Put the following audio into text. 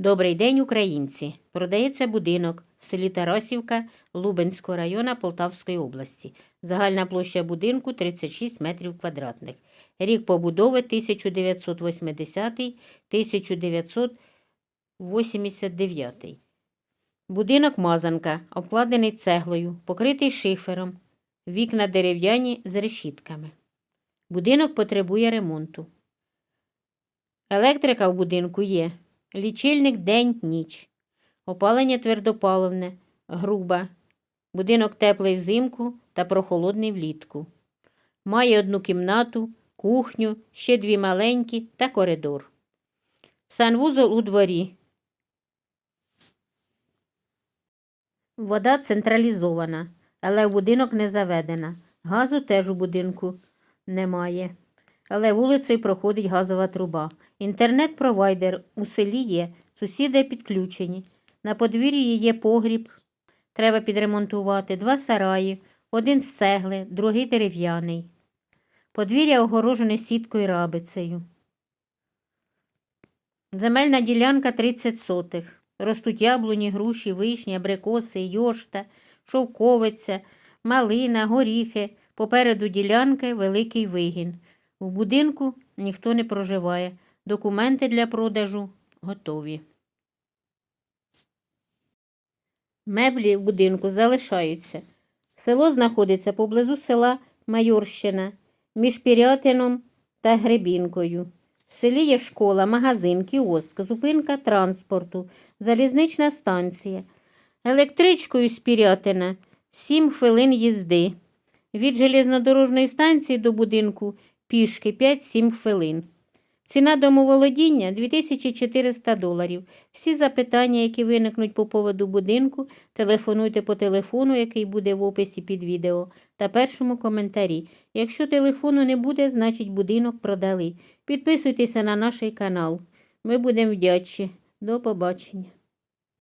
Добрий день, українці! Продається будинок в селі Тарасівка Лубенського району Полтавської області. Загальна площа будинку 36 метрів квадратних. Рік побудови 1980-1989. Будинок Мазанка, обкладений цеглою, покритий шифером, вікна дерев'яні з решітками. Будинок потребує ремонту. Електрика в будинку є. Лічильник день-ніч. Опалення твердопаливне, груба. Будинок теплий взимку та прохолодний влітку. Має одну кімнату, кухню, ще дві маленькі та коридор. Санвузол у дворі. Вода централізована, але в будинок не заведена. Газу теж у будинку немає. Але вулицею проходить газова труба. Інтернет-провайдер у селі є, сусіди підключені. На подвір'ї є погріб, треба підремонтувати, два сараї, один з цегли, другий дерев'яний. Подвір'я огорожене сіткою рабицею. Земельна ділянка 30 сотих. Ростуть яблуні, груші, вишні, абрикоси, йошта, шовковиця, малина, горіхи. Попереду ділянки великий вигін. В будинку ніхто не проживає. Документи для продажу готові. Меблі в будинку залишаються. Село знаходиться поблизу села Майорщина між Пірятином та Гребінкою. В селі є школа, магазин, кіоск, зупинка транспорту, залізнична станція. Електричкою з Пірятина 7 хвилин їзди. Від железнодорожної станції до будинку пішки 5-7 хвилин. Ціна домоволодіння 2400 доларів. Всі запитання, які виникнуть по поводу будинку, телефонуйте по телефону, який буде в описі під відео, та першому коментарі. Якщо телефону не буде, значить будинок продали. Підписуйтеся на наш канал. Ми будемо вдячні. До побачення.